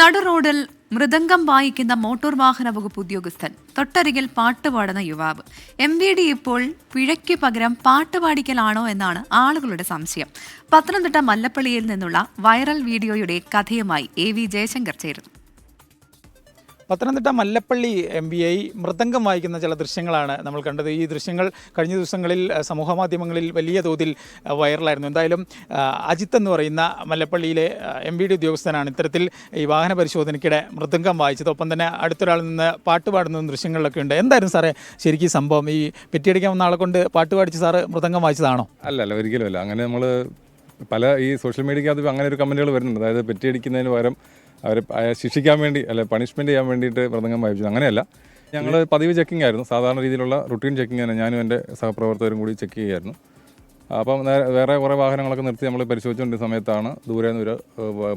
നടുറോഡിൽ മൃദംഗം വായിക്കുന്ന മോട്ടോർ വാഹന വകുപ്പ് ഉദ്യോഗസ്ഥൻ. തൊട്ടരികിൽ പാട്ടുപാടുന്ന യുവാവ്. എം വി ഡി ഇപ്പോൾ പിഴയ്ക്ക് പകരം പാട്ടുപാടിക്കലാണോ എന്നാണ് ആളുകളുടെ സംശയം. പത്തനംതിട്ട മല്ലപ്പള്ളിയിൽ നിന്നുള്ള വൈറൽ വീഡിയോയുടെ കഥയുമായി എ വി ജയശങ്കർ ചേരുന്നു. Pathanamthitta Mallappally M B I mridangam വായിക്കുന്ന ചില ദൃശ്യങ്ങളാണ് നമ്മൾ കണ്ടത്. ഈ ദൃശ്യങ്ങൾ കഴിഞ്ഞ ദിവസങ്ങളിൽ സമൂഹമാധ്യമങ്ങളിൽ സമൂഹ മാധ്യമങ്ങളിൽ വലിയ തോതിൽ വൈറലായിരുന്നു. എന്തായാലും അജിത്ത് എന്ന് പറയുന്ന മല്ലപ്പള്ളിയിലെ എം ബി ഡി ഉദ്യോഗസ്ഥനാണ് ഇത്തരത്തിൽ ഈ വാഹന പരിശോധനയ്ക്കിടെ മൃദംഗം വായിച്ചത്. ഒപ്പം തന്നെ അടുത്തൊരാളിൽ നിന്ന് പാട്ട് പാടുന്ന ദൃശ്യങ്ങളിലൊക്കെ ഉണ്ട്. എന്തായിരുന്നു സാറേ ശരിക്കും സംഭവം? ഈ പെറ്റിയടിക്കാൻ വന്ന ആളെ കൊണ്ട് പാട്ട് പാടിച്ച് സാറ് മൃദംഗം വായിച്ചതാണോ? അല്ല അല്ല ഒരിക്കലും അല്ല. അങ്ങനെ നമ്മൾ പല ഈ സോഷ്യൽ മീഡിയക്കകത്ത് അങ്ങനെ ഒരു കമന്റുകൾ വരുന്നുണ്ട്. അതായത് പെറ്റിയടിക്കുന്നതിന് പകരം അവർ ശിക്ഷിക്കാൻ വേണ്ടി അല്ലെ പണിഷ്മെന്റ് ചെയ്യാൻ വേണ്ടിയിട്ട് മൃതംഗം വായിച്ചത് അങ്ങനെയല്ല. ഞങ്ങൾ പതിവ് ചെക്കിംഗ് ആയിരുന്നു. സാധാരണ രീതിയിലുള്ള റുട്ടീൻ ചെക്കിംഗ് തന്നെ ഞാനും എന്റെ സഹപ്രവർത്തകരും കൂടി ചെക്ക് ചെയ്യുമായിരുന്നു അപ്പം വേറെ കുറേ വാഹനങ്ങളൊക്കെ നിർത്തി നമ്മൾ പരിശോധിച്ചുകൊണ്ടിരുന്ന സമയത്താണ് ദൂരെ നിന്ന് ഒരു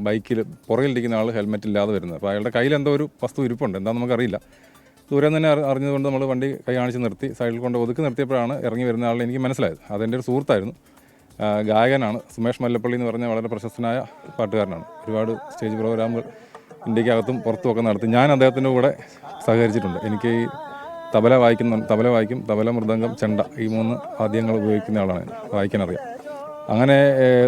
ബൈക്കിൽ പുറകിലിരിക്കുന്ന ആൾ ഹെൽമെറ്റ് ഇല്ലാതെ വരുന്നത്. അപ്പോൾ അയാളുടെ കയ്യിൽ എന്തോ ഒരു വസ്തു ഇരിപ്പുണ്ട്. എന്താണെന്ന് നമുക്കറിയില്ല. ദൂരെ നിന്ന് തന്നെ അറിഞ്ഞതുകൊണ്ട് നമ്മൾ വണ്ടി കൈ കാണിച്ച് നിർത്തി സൈഡിൽ കൊണ്ട് ഒതുക്കി നിർത്തിയപ്പോഴാണ് ഇറങ്ങി വരുന്ന ആളെ എനിക്ക് മനസ്സിലായത്. അതെന്റെ ഒരു സുഹൃത്തായിരുന്നു. ഗായകനാണ് സുമേഷ് മല്ലപ്പള്ളി എന്ന് പറഞ്ഞ വളരെ പ്രശസ്തനായ പാട്ടുകാരനാണ്. ഒരുപാട് സ്റ്റേജ് പ്രോഗ്രാമുകൾ ഇന്ത്യക്കകത്തും പുറത്തുമൊക്കെ നടത്തി ഞാൻ അദ്ദേഹത്തിന്റെ കൂടെ സഹകരിച്ചിട്ടുണ്ട്. എനിക്ക് ഈ തബല വായിക്കുന്ന തബല വായിക്കും തബല മൃദംഗം ചെണ്ട ഈ മൂന്ന് വാദ്യങ്ങൾ ഉപയോഗിക്കുന്ന ആളാണ് വായിക്കാൻ അറിയാം അങ്ങനെ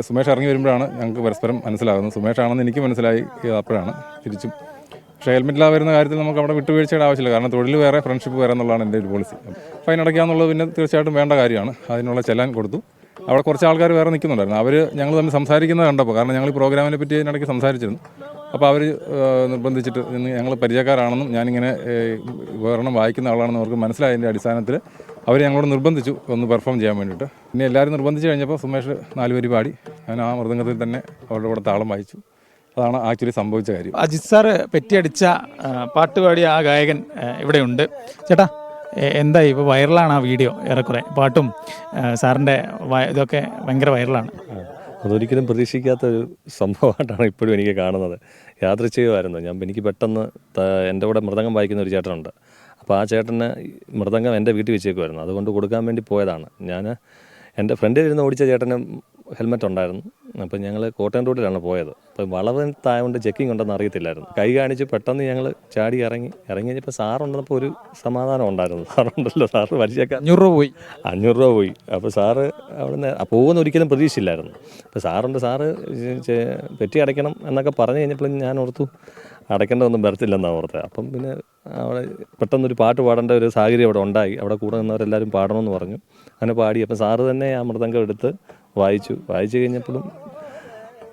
സുമേഷ് ഇറങ്ങി വരുമ്പോഴാണ് ഞങ്ങൾക്ക് പരസ്പരം മനസ്സിലാകുന്നത്. സുമേഷ് ആണെന്ന് എനിക്ക് മനസ്സിലായി അപ്പോഴാണ് തിരിച്ചും. പക്ഷേ ഹെൽമെറ്റിലാ വരുന്ന കാര്യത്തിൽ നമുക്ക് അവിടെ വിട്ടുവീഴ്ചയുടെ ആവശ്യമില്ല. കാരണം തൊഴിൽ വേറെ ഫ്രണ്ട്ഷിപ്പ് വേറെ എന്നുള്ളതാണ് എന്റെ ഒരു പോളിസി. ഫൈൻ അടയ്ക്കാന്നുള്ളത് പിന്നെ തീർച്ചയായിട്ടും വേണ്ട കാര്യമാണ്. അതിനുള്ള ചെല്ലാൻ കൊടുത്തു. അവിടെ കുറച്ച് ആൾക്കാർ വേറെ നിൽക്കുന്നുണ്ടായിരുന്നു. അവർ ഞങ്ങൾ തമ്മിൽ സംസാരിക്കുന്നത് കണ്ടപ്പോൾ കാരണം ഞങ്ങൾ ഈ പ്രോഗ്രാമിനെ പറ്റി അതിനിടയ്ക്ക് സംസാരിച്ചിരുന്നു. അപ്പോൾ അവർ നിർബന്ധിച്ചിട്ട് ഞങ്ങൾ പരിചയക്കാരാണെന്നും ഞാനിങ്ങനെ വിവരണം വായിക്കുന്ന ആളാണെന്ന് അവർക്ക് മനസ്സിലായതിന്റെ അടിസ്ഥാനത്തിൽ അവർ ഞങ്ങളോട് നിർബന്ധിച്ചു ഒന്ന് പെർഫോം ചെയ്യാൻ വേണ്ടിയിട്ട്. പിന്നെ എല്ലാവരും നിർബന്ധിച്ച് കഴിഞ്ഞപ്പോൾ സുമേഷ് നാലുപേര് പാടി. ഞാൻ ആ മൃദംഗത്തിൽ തന്നെ അവരുടെ കൂടെ താളം വായിച്ചു. അതാണ് ആക്ച്വലി സംഭവിച്ച കാര്യം. അജിത് സാറ് പെറ്റിയടിച്ച പാട്ടുപാടിയ പാട്ട് പാടിയ ആ ഗായകൻ ഇവിടെയുണ്ട്. ചേട്ടാ എന്തായി? ഇപ്പോൾ വൈറലാണ് ആ വീഡിയോ ഏറെക്കുറെ. പാട്ടും സാറിന്റെ ഇതൊക്കെ ഭയങ്കര വൈറലാണ്. അതൊരിക്കലും പ്രതീക്ഷിക്കാത്ത ഒരു സംഭവമായിട്ടാണ് ഇപ്പോഴും എനിക്ക് കാണുന്നത്. യാത്ര ചെയ്യുമായിരുന്നു ഞാൻ എനിക്ക് പെട്ടെന്ന് എന്റെ കൂടെ മൃദംഗം വായിക്കുന്ന ഒരു ചേട്ടനുണ്ട്. അപ്പോൾ ആ ചേട്ടന് മൃദംഗം എന്റെ വീട്ടിൽ വെച്ചേക്കുമായിരുന്നു അതുകൊണ്ട് കൊടുക്കാൻ വേണ്ടി പോയതാണ്. ഞാൻ എന്റെ ഫ്രണ്ടിൽ ഇരുന്ന് ഓടിച്ച ചേട്ടന് ഹെൽമെറ്റ് ഉണ്ടായിരുന്നു അപ്പോൾ ഞങ്ങൾ കോട്ടയം റോഡിലാണ് പോയത്. അപ്പോൾ വളവ് തായതുകൊണ്ട് ചെക്കിംഗ് ഉണ്ടെന്ന് അറിയത്തില്ലായിരുന്നു. കൈ കാണിച്ച് പെട്ടെന്ന് ഞങ്ങൾ ചാടി ഇറങ്ങി ഇറങ്ങി കഴിഞ്ഞപ്പോൾ സാറുണ്ടെന്നപ്പോൾ ഒരു സമാധാനം ഉണ്ടായിരുന്നു. സാറുണ്ടല്ലോ സാറ് പരിചയക്കാരൻ അഞ്ഞൂറ് രൂപ പോയി. അഞ്ഞൂറ് രൂപ പോയി. അപ്പോൾ സാറ് അവിടുന്ന് നിന്ന് പോകുന്ന ഒരിക്കലും പ്രതീക്ഷയില്ലായിരുന്നു അപ്പോൾ സാറുണ്ട് സാറ് പെറ്റി അടയ്ക്കണം എന്നൊക്കെ പറഞ്ഞു കഴിഞ്ഞപ്പോൾ ഞാൻ ഓർത്തു അടയ്ക്കേണ്ടതൊന്നും വരത്തില്ലെന്നാണ് ഓർത്തത്. അപ്പം പിന്നെ അവിടെ പെട്ടെന്നൊരു പാട്ട് പാടേണ്ട ഒരു സാഹചര്യം അവിടെ ഉണ്ടായി. അവിടെ കൂടെ നിന്നവരെല്ലാവരും പാടണമെന്ന് പറഞ്ഞു. അങ്ങനെ പാടി. അപ്പം സാറ് തന്നെ ആ മൃദംഗം എടുത്ത് വായിച്ചു. വായിച്ചു കഴിഞ്ഞപ്പോഴും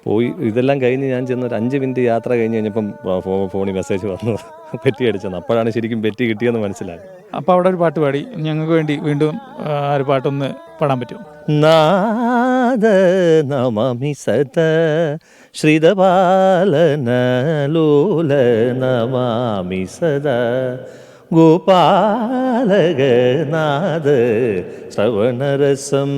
പോയി. ഇതെല്ലാം കഴിഞ്ഞ് ഞാൻ ചെന്ന് ഒരു അഞ്ച് മിനിറ്റ് യാത്ര കഴിഞ്ഞ് കഴിഞ്ഞപ്പം ഫോ- ഫോണിൽ മെസ്സേജ് വന്നു. പെറ്റി അടിച്ചെന്ന്. അപ്പോഴാണ് ശരിക്കും പെറ്റി കിട്ടിയെന്ന് മനസ്സിലായി അപ്പോൾ അവിടെ ഒരു പാട്ട് പാടി. ഞങ്ങൾക്ക് വേണ്ടി വീണ്ടും ഒരു പാട്ടൊന്ന് പാടാൻ പറ്റും നാദ നമമി സത ശ്രിതപാലന ലോല നമാമി സദാ ഗോപാലകനാഥ ശ്രവണരസം.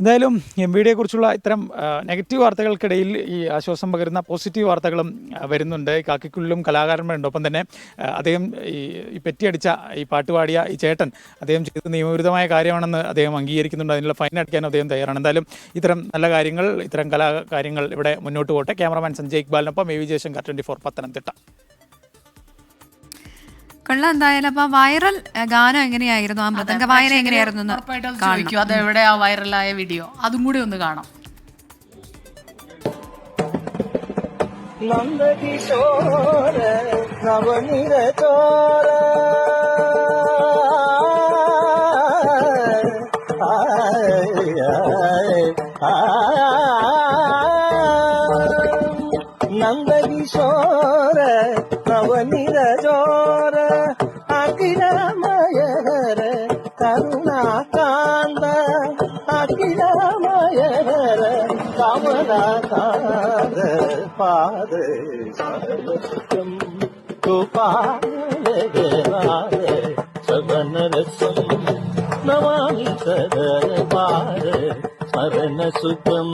എന്തായാലും എം വി ഡിയെ കുറിച്ചുള്ള ഇത്തരം നെഗറ്റീവ് വാർത്തകൾക്കിടയിൽ ഈ ആശ്വാസം പകരുന്ന പോസിറ്റീവ് വാർത്തകളും വരുന്നുണ്ട്. കാക്കിക്കുള്ളിലും കലാകാരന്മാരുണ്ട്. ഒപ്പം തന്നെ അദ്ദേഹം ഈ ഈ പെറ്റിയടിച്ച ഈ പാട്ടുപാടിയ ഈ ചേട്ടൻ അദ്ദേഹം ചെയ്തത് നിയമവിരുദ്ധമായ കാര്യമാണെന്ന് അദ്ദേഹം അംഗീകരിക്കുന്നുണ്ട്. അതിനുള്ള ഫൈൻ അടിക്കാൻ അദ്ദേഹം തയ്യാറാണ്. എന്തായാലും ഇത്തരം നല്ല കാര്യങ്ങൾ ഇത്തരം കലാകാര്യങ്ങൾ ഇവിടെ മുന്നോട്ട് പോട്ടെ. Cameraman Sanjay ഇക്ബാലിനൊപ്പം A V Jayashankar twenty four Pathanamthitta. കൊള്ളാം എന്തായാലും അപ്പൊ വൈറൽ ഗാനം എങ്ങനെയായിരുന്നു? ആ മൃദംഗ വായന എങ്ങനെയായിരുന്നു എന്ന് ഉറപ്പായിട്ടും അത് അതെവിടെ ആ വൈറലായ വീഡിയോ? അതും കൂടി ഒന്ന് കാണാം. നന്ദകിശോര നവനിര ചോര നന്ദകിശോര పాదేశం గోపాలే శవనరసం నమామి సదర పార స్మరణ సుఖం